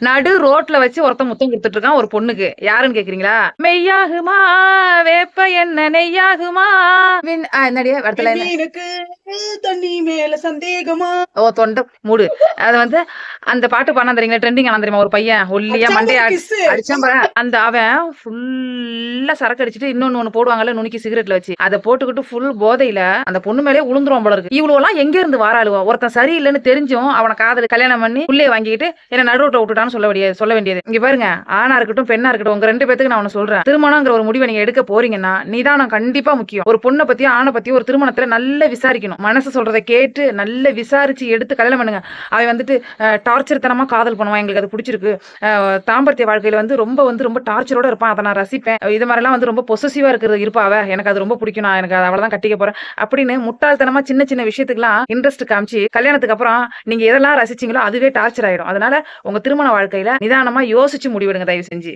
நடு ரோட்ல வச்சு ஒருத்தன் முத்தம் குடுத்துட்டு இருக்கான் ஒரு பொண்ணுக்கு. யாருன்னு கேட்கிறீங்களா? மெய்யாகுமா வேப்ப எண்ணெ நெய்யாகுமா விண் அ என்னடி அடுத்த லைனு. எனக்கு தண்ணி மேல சந்தேகமா? ஓ தொண்ட மூடு. அது வந்து அந்த பாட்டு பாடுனான் தெரியுங்களா? ட்ரெண்டிங் ஆனான் தெரியுமா? ஒரு பையன் ஒல்லியா மண்டைய. அடிச்சான். அந்த அவன் ஃபுல்லா சரக்கு அடிச்சுட்டு இன்னொன்னு ஒண்ணு போடுவாங்கல்ல நுணுக்கி சிகரெட்ல வச்சு. அத போட்டுக்கிட்டு ஃபுல் போதையில அந்த பொண்ணு மேலயே உழுந்துருவான் போல இருக்கு. இவ்வளோலாம் எங்க இருந்து வாராளுவோ? ஒருத்தன் சரியில்லன்னு தெரிஞ்சும் அவன காதல் கல்யாணம் பண்ணி புள்ளைய வாங்கிக்கிட்டு என்ன நடு ரோட்ல சொல்ல வேண்டியது சொல்ல வேண்டியது. இங்க பாருங்க ஆணா இருக்கட்டும், பெண்ணா இருக்கட்டும் உங்க ரெண்டு பேத்துக்கு நான் ஒண்ணு சொல்றேன். திருமணம்ங்கிற ஒரு முடிவை நீங்க எடுக்க போறீங்கன்னா, நிதானம் கண்டிப்பா முக்கியம். ஒரு பொண்ணை பத்தியும், ஆணை பத்தியும் ஒரு திருமணத்துல நல்ல விசாரிக்கணும். மனசு சொல்றத கேட்டு நல்லா விசாரிச்சு எடுத்து கல்யாணம் பண்ணுங்க. அவன் வந்துட்டு டார்ச்சர் தனமா காதல் பண்ணுவான். எங்களுக்கு அது பிடிச்சிருக்கு தாம்பரத்திய வாழ்க்கையில வந்து ரொம்ப வந்து ரொம்ப டார்ச்சரோட இருப்பான். அத நான் ரசிப்பேன். இது மாதிரிலாம் வந்து ரொம்ப பொசசிவா இருக்கிறது இருப்பா அவ. எனக்கு அது ரொம்ப பிடிக்கும். நான் எனக்கு அவ்வளவுதான் கட்டிக்க போறேன். அப்படின்னு முட்டாள்தனமா சின்ன சின்ன விஷயத்துக்குலாம் இன்ட்ரெஸ்ட் காமிச்சு, கல்யாணத்துக்கு அப்புறம் நீங்க எதெல்லாம் ரசிச்சீங்களோ அதுவே டார்ச்சர் ஆயிடும். அதனால உங்க திருமண வாழ்க்கையில நிதானமா யோசிச்சு முடிவெடுங்க தயவு செஞ்சு.